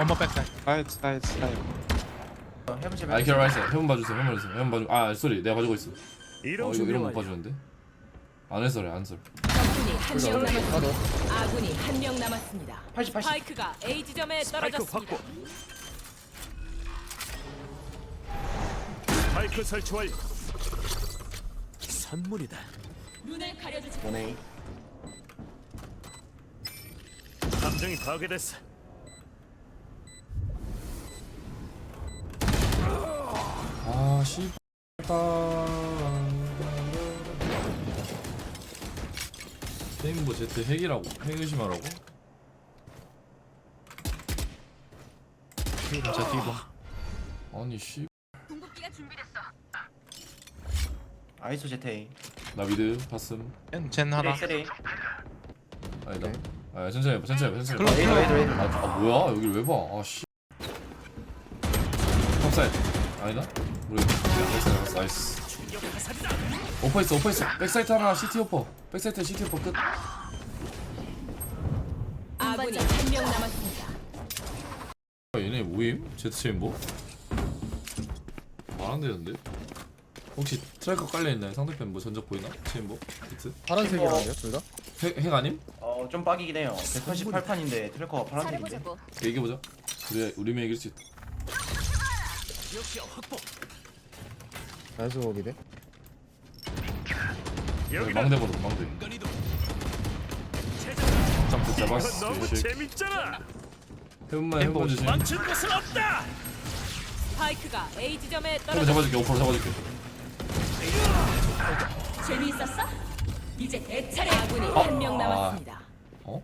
엄마 백사이 사이드 사이드 사이드 해보지 아 이렇게 라이스 해본 봐주세요 해본 봐주세요. 해본 봐주 아 쏘리. 내가 봐주고 있어. 어 이런 이거 이런 거못 봐주는데? 안 해설해 안 해설 적군이 한 명 남았습니다. 아군이 한 명 남았습니다. 80 80 스파이크가 A 지점에 떨어졌습니다. 스파이크 설치 완료 선물이다. 눈을 가려주지. 원에 감정이 파괴됐어. 아 씨발 게임보 제트 핵이라고? 핵 의심하라고? 저 뒤로 아니 씨. 궁극기가 준비됐어. 아이소 제테이. 나 미드 봤음 젠, 젠 하나 쓰리 아니다 아 천천히 해봐 천천히 해봐 천천히 해봐 레이더 레이더 레이더 아, 아 뭐야 여길 왜 봐 아 씨 탑사이드 아니다 모르겠어 백사이드 잡았어 나이스 오퍼 있어 오퍼 있어 백사이트 하나 시티 오퍼 백사이트 시티 오퍼 끝 아군이 한 명 남았습니다. 아, 얘네 모임? 제트 체인보? 말안 되는데? 혹시 트래커 깔려있나요? 상대편 뭐 전적 보이나? 체인보? 제트? 파란색이라는데요 둘 다? 핵, 핵 아님? 어 좀 빡이긴 해요 188판인데 트래커가 파란색인데 잘해보자고. 얘기해보자 우리, 우리면 이길 수 있다 나이스 여기다 망대 보자 망대 점프 잡았어 너무. 재밌잖아 해본만 해본 주심 해본 멈출 곳은 없다 스파이크가 A 지점에 떨어졌. 잡아줄게 오퍼로 잡아줄게 재미있었어? 이제 내 차례. 아군이 한 명 남았습니다. 어?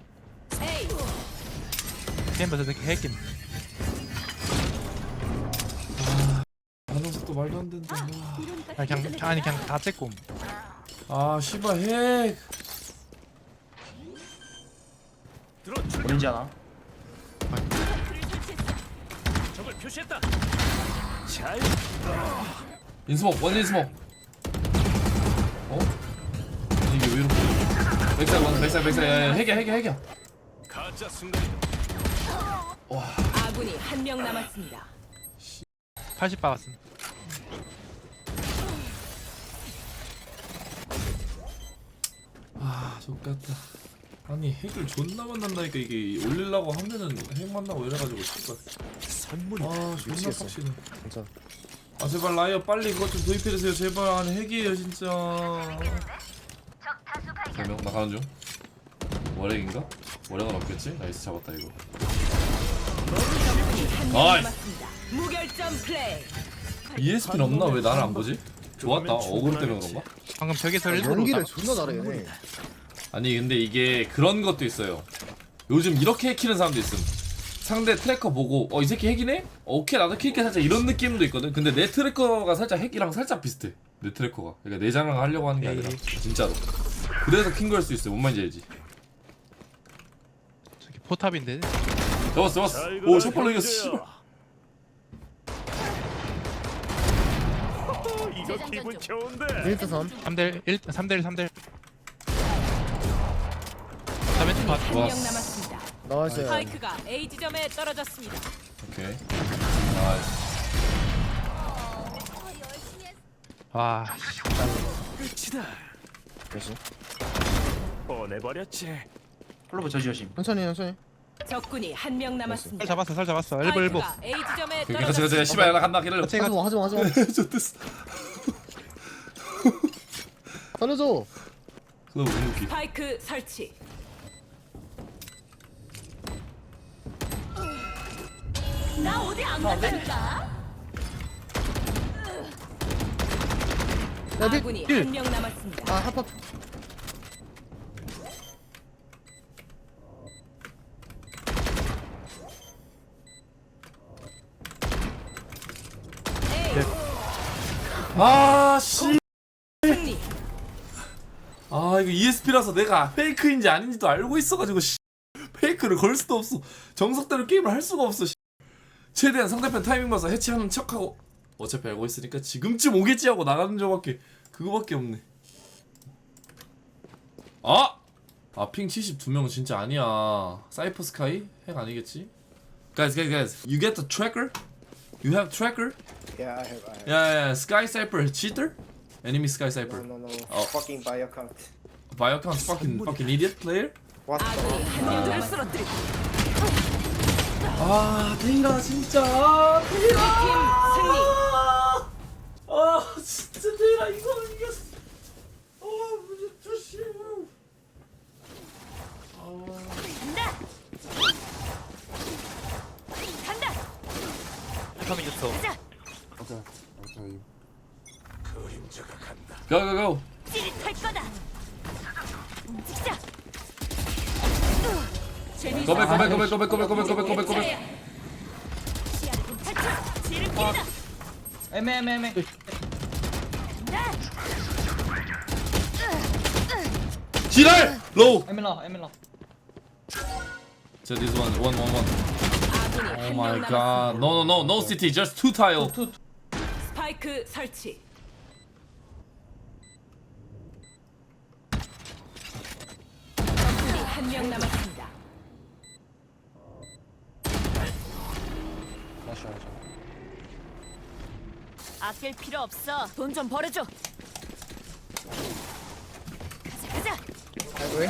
저 새끼 핵임 반응 속도 말도 안 된다 아니 그냥 아니 그냥 다 째꼼 아 씨발 핵! 오렌지 하나? 적을 표시했다 잘 인스모 원 인스모 어? 이게 왜 이렇게 백사이 원 백사이 백사이 야, 야, 핵이야 핵이야 핵이야 가짜 순간이다. 아군이 한 명 남았습니다. 80 박았음. 아 좋겠다. 아니 핵을 존나 만난다니까 이게 올리려고 하면은 핵 만나고 이래가지고 씨발. 선물이 아 존나 미치겠어. 빡치네. 괜찮아. 아 제발 라이어 빨리 그것 좀 도입해주세요. 제발 아니 핵이에요 진짜 세명 나 가는 중 월핵인가? 월핵은 없겠지? 나이스 잡았다 이거 나이스. 남았습니다. 무결점 플레이. ESP는 없나? 왜 나를 안 보지? 좋았다 어그로 때문에 그런가? 방금 벽에서 일부러 연기를 나- 존나 잘해 아니 근데 이게 그런 것도 있어요 요즘 이렇게 해키는 사람도 있음 상대 트래커 보고 어 이 새끼 핵이네? 어, 오케이 나도 킬게 살짝 이런 느낌도 있거든 근데 내 트래커가 살짝 핵이랑 살짝 비슷해 내 트래커가 그러니까 내 자랑 하려고 하는 게 아니라 진짜로 그래서 킹걸수 있어요. 뭔 말인지 알지? 저기 포탑인데? 잡았어 잡았어. 오 샷발로 이겼어 씨발. 이거 기분 좋은데. 1대 3 3대 1 3대 1 3대 1자 왼쪽 봐한명 좋았어. 남았습니다. 나이스. 스파이크가 A 지점에 떨어졌습니다. 오케이. 나이스. 와. 끝이다 그렇지 보내버렸지. 플로브 저지조심. 천천히 천천히. 적군이 한 명 살 남았습니다. 잡았어 살 잡았어. 1부 1부. 스파이크가 A 지점에 오케이 같이 같이 떨어졌습니다. 씨발 나 간다 기다려 같이 하지마 하지마 하지마. 좋댔어. 살려줘. 그거 무기 스파이크 설치. 나 어디 안 간다니까. 야 니- 아군이 일. 한명 남았습니다. 아 합합 아 씨 승리. 아 이거 ESP라서 내가 페이크인지 아닌지도 알고 있어가지고 씨. 페이크를 걸 수도 없어 정석대로 게임을 할 수가 없어 씨. 최대한 상대편 타이밍 봐서 해치하는 척하고 어차피 알고 있으니까 지금쯤 오겠지 하고 나가는 저밖에 그거밖에 없네 아 아핑 72명 진짜 아니야 사이퍼 스카이? 핵 아니겠지? Guys guys guys You get the tracker? You have tracker? Yeah, I have. I have. Yeah yeah Sky Cypher cheater? Enemy Sky No, Cypher no, no. Oh. Fucking bio account. Biocount fucking fucking idiot player? What? the- 쓰러뜨리고 아 데이라 진짜 팀 승리. 아 진짜 데이라 이거 이겼어 아 무슨 조심 간다. 간다. just so. 가자. 간다. Go go go 찌릿할 거다. go back go back go back go back go back 시야를 좀 탈출. 지름길이다. 애매 애매 애매 지랄! 로우 this one one one one 아군이 Oh 한 my 명 god 남았습니다. No no no no city just two tile 스파이크 설치. 적군이 한 명 남았습니다. Not sure. 아낄 필요 없어. 돈 좀 벌어줘. 왜?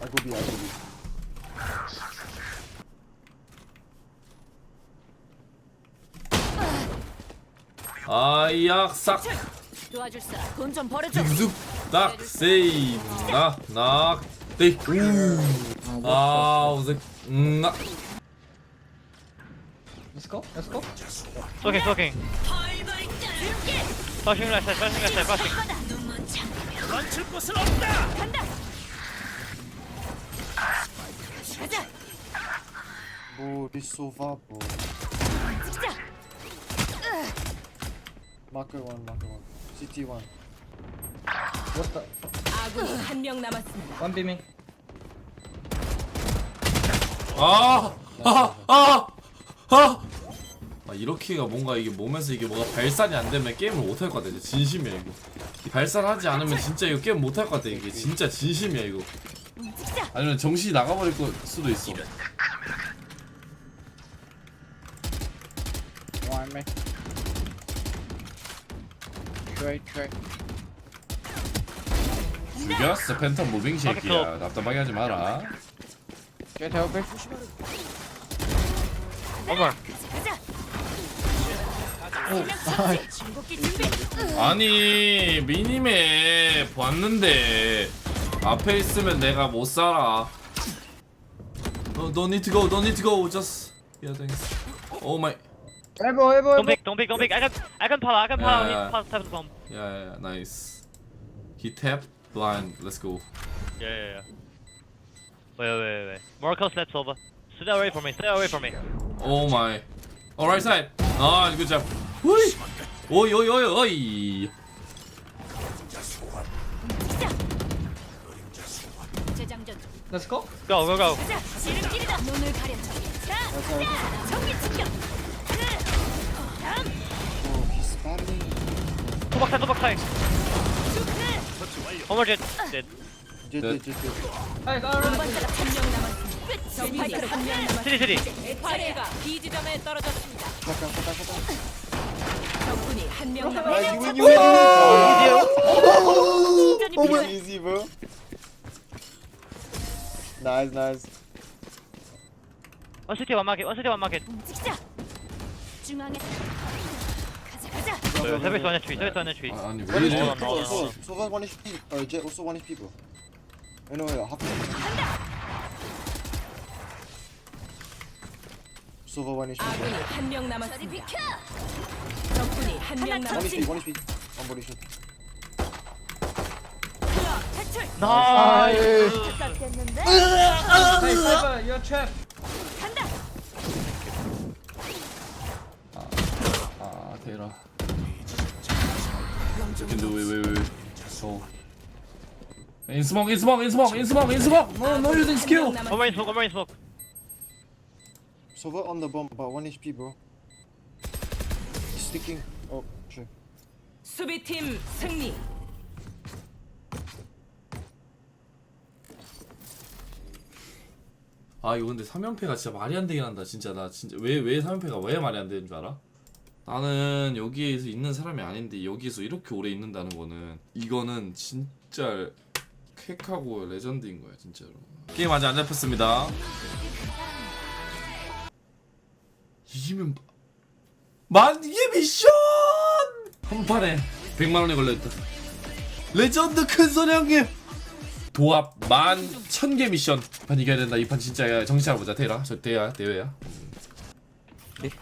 아고비 아고비 아약삭 도와줄사 돈좀 벌어줘 유습 딱 세이브 낙낙 데이 우아 우색 음낙 Let's go, let's go. Stalking, stalking. Flashing left side, flashing left side, naak. 멈출 곳은 없다. 간다. 가자. 머리 쏘바보 찍자. 마크 원 마크 원 CT 원 왔다 아군 한명 남았습니다. 완비밍 아, 아, 아, 아, 이렇게가 뭔가 이게 몸에서 이게 뭐가 발산이 안 되면 게임을 못 할 것 같아. 진심이야 이거. 이 발산하지 않으면 진짜 이거 게임 못 할 것 같아. 이게 진짜 진심이야 이거. 아니면 정신이 나가버릴 거 수도 있어. 죽였어 팬텀 무빙 새끼야. 답답하게 하지 마라. Get help, man. 아니 미니맵 봤는데 앞에 있으면 내가 못 살아. No, don't need to go. Don't need to go. Just yeah, thanks. Oh my. Elbow elbow Don't pick, don't pick, don't pick. I can, I can power, I can power. Yeah. He's past seven bomb. Yeah, yeah, yeah, nice. He tapped blind. Let's go. Yeah, yeah, yeah. Wait, wait, wait, wait. More close left, Silva. Stay away from me, stay away from me. Oh my. All right side. 아 이거 참. 오이. 오이 오이 오이 오이. 재장전 Let's 가. 도박타 도박타. 어머, 쟤, 아이 가라. 한명 에파레가 B 지점에 떨어졌습니다. 적군이 한 명 남았습니다. Over. Easy, bro. Nice, nice. 원시티 원마켓 원시티 원마켓 움직이자. 중앙에 가자 가자. 서비스 원해 추위 서비스 원해 추위 아니 왜 One HP, 이래? bro. Also, also one HP. Uh, Jet also one HP, bro. I know, yeah. Half. So far one HP. 아군이 한 명 남았습니다. 적군이 한 명 남았습니다. one HP. One body shot. 탈출. Nice. 됐는데. Hey you're trapped 간다. 아, 대라. 근데 왜왜 왜? 저. In smoke, in smoke, in smoke, in smoke, in smoke. No, no using skill. One more in smoke, one more in smoke. Sova on the bomb, but 1 HP, bro. He's sticking. Oh, shit. 수비팀 승리. 아 이거 근데 3연패가 진짜 말이 안 되긴 한다 진짜 나 진짜 왜 왜 3연패가 왜 말이 안 되는 줄 알아? 나는 여기에서 있는 사람이 아닌데 여기서 이렇게 오래 있는다는 거는 이거는 진짜 쾌하고 레전드인 거야 진짜로 게임 아직 안 잡혔습니다 이기면 만 이게 미션! 한 판에 100만 원이 걸려 있다. 레전드 큰 소리 형님 도합 만 천 개 미션. 판 이겨야 된다. 이 판 진짜 정신 차려보자. 대라. 저 대야 대회야.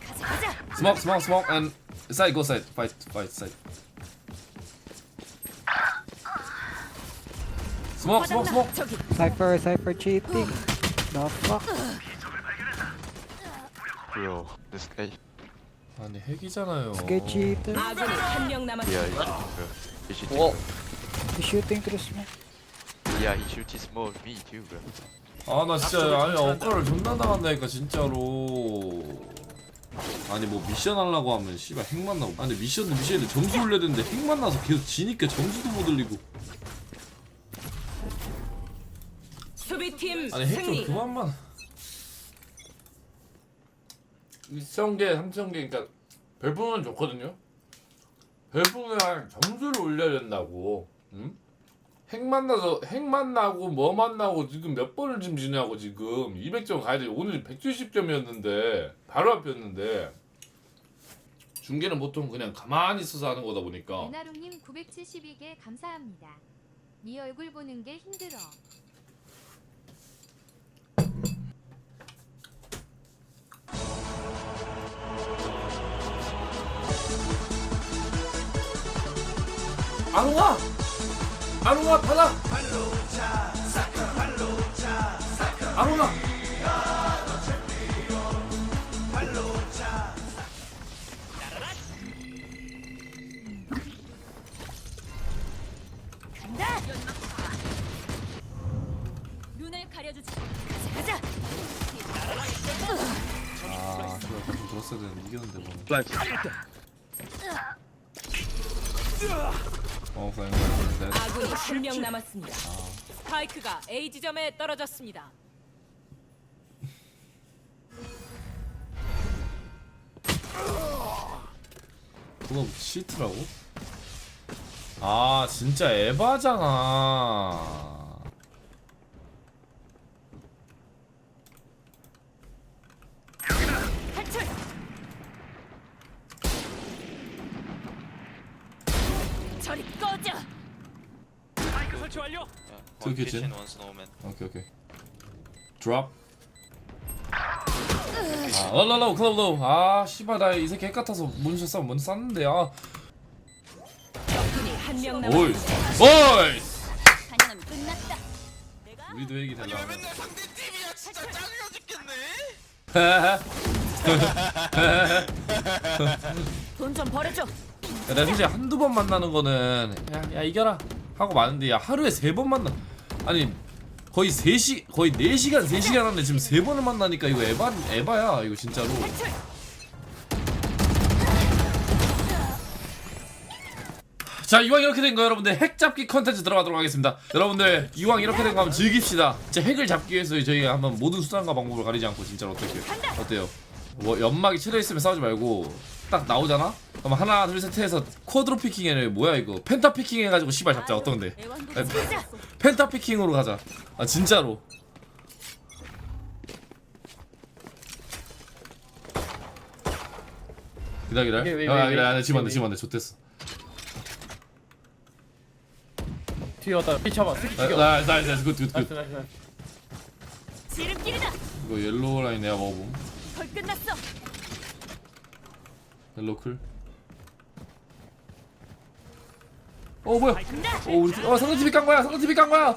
가자. 스모크 스모크 스모크 and side go side. Fight fight side. 스모크 스모크 스모크. Cypher, Cypher cheating. The fuck? Bro, this guy. 아니 핵이잖아요 Get cheater. 아군이 한 명 남았습니다. Yeah. 어. Smoke. bro. Yeah, he shoots his smoke. Me too, bro. 아나 진짜 아니 억가를 존나 당한다니까 진짜로 아니 뭐 미션 하려고 하면 씨발 핵 만 나고 아니 미션도 미션인데 점수 올려야 되는데 핵 만 나서 계속 지니까 점수도 못 올리고 수비팀 아니 핵좀 승리. 그만만 2,000개 3,000개 그러니까 별풍은 좋거든요 별풍은 점수를 올려야 된다고 응? 핵 만나서 핵 만나고 뭐 만나고 지금 몇 번을 지금 지냐고 지금 200점 가야 돼 오늘 170점이었는데 바로 앞이었는데 중계는 보통 그냥 가만히 있어서 하는 거다 보니까 이나롱님 972개 감사합니다. 네 얼굴 보는 게 힘들어. 안우아 안우아 받아 안우아 간다. 눈을 가려주지. 가자 가자. 아 그래 좀 들었어야 되는데 이겼는데 뭐 어, dead. 아군이 한 명 남았습니다. 스파이크가 A 지점에 떨어졌습니다. 그거 시트라고? 아 진짜 에바잖아 탈출. 저리 꺼져. 마이크 설치 완료. Two One kitchen. kitchen, one snowman. 오케이 오케이 드롭 아 럴럴러 클럽 로 아 씨발 나 이 새끼 핵 같아서 문샷 싸움 먼저 쐈는데 아. 적군이 한명 오이 남았습니다. 오이 사냥은 끝났다. 내가 우리도 핵이 되려고 돈좀 벌어줘. 야, 내가 솔직히 한두 번 만나는 거는 야, 야 이겨라. 하고 마는데 야 하루에 세 번 만나 아니 거의 3시 거의 4시간 3시간 하는데 지금 세 번을 만나니까 이거 에바 에바야 이거 진짜로. 자 이왕 이렇게 된 거 여러분들. 핵 잡기 컨텐츠 들어가도록 하겠습니다. 여러분들 이왕 이렇게 된 거 한번 즐깁시다. 진짜 핵을 잡기 위해서 저희가 한번 모든 수단과 방법을 가리지 않고 진짜로 어떻게 어때요? 뭐 연막이 칠해 있으면 싸우지 말고 딱 나오잖아 그럼 하나 둘 셋 해서 쿼드로 피킹 해 뭐야 이거 펜타 피킹 해가지고 씨발 잡자 어떤데. 펜타 피킹으로 가자. 아 진짜로. 기다 기다. 왜, 왜, 아 왜, 기다. 왜? 아, 지금 안돼 왜, 지금 안돼. 좋댔어. 뒤에 왔다. 피 잡아. 스키 나. 나나굿굿 나이스, 굿. 나이스, 나이스. 지름길이다. 이거 옐로우 라인 내가 먹어봄. 벌 끝났어. 옐로우 클. 어 뭐야? 어 우리 팀- 어 상대 팀이 깐 거야. 상대 팀이 깐 거야.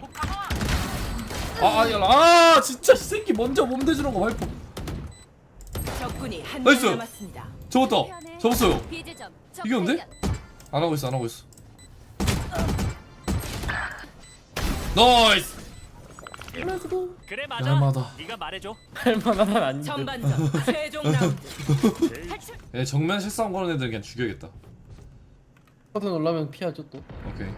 복강화. 아 아니야. 아 진짜 이 새끼 먼저 몸 대주는 거. 적군이 한 나이스. 명 남았습니다. 접었다. 접었어요. 비지점. 이겼는데? 안 하고 있어 안 하고 있어. 나이스. 그래 맞아. 날마다. 네가 말해줘. 할만한 아닌데. 전반전 최종 라운드. 탈출. 얘 정면 실싸움 거는 애들 그냥 죽여야겠다. 커튼 올라면 피하죠 또. 오케이.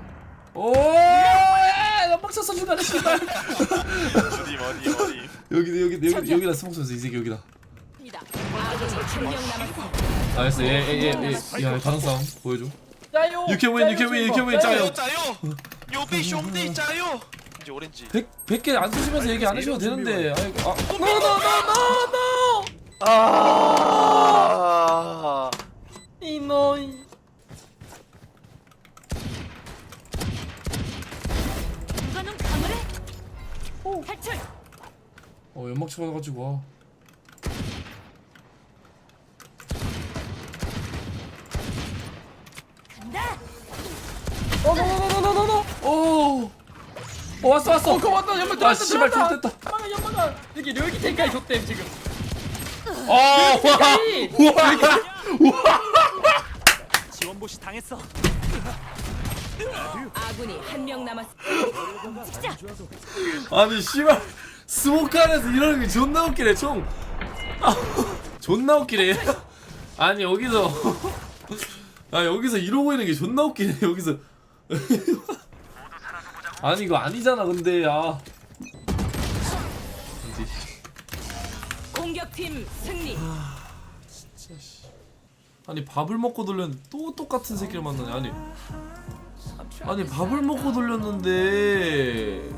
오! 야, 연막 쳤어 중간에 씨발. Shoot him, 여기 여기 여기 여기다 스모크 쏘이 새끼 여기다 한명 남았습니다. 알았어 얘얘얘야 가능성 보여줘 짜요. You can win you can win you can win 짜요 짜요. 요비 숑디 짜요. 이제 오렌지. 100 100개 안 쓰시면서 얘기 안 하셔도 되는데 아이고 아 노노노노노 아. 이노이. 누가 눈 감으래? 탈출. 어 연막 쳐가지고 와 간다. 노노노노노노 오 어, 왔어 왔어 어, 왔다. 연막 아 들어왔다. 씨발 들어왔다. 좋됐다 연막 연막. 여기 여기 텐까지 줬대 지금. 아 와, 우와 지원보시 당했어. 아군이 한 명 남았습니다. 찍자. 아니 씨발 스모크 안에서 이러는 게 존나 웃기네 총 아, 존나 웃기네 아니 여기서 아 여기서 이러고 있는 게 존나 웃기네 여기서 아니 이거 아니잖아 근데 아 이제 공격팀 승리. 아니 밥을 먹고 돌렸는데 또 똑같은 새끼를 만나네. 아니. 아니 밥을 먹고 돌렸는데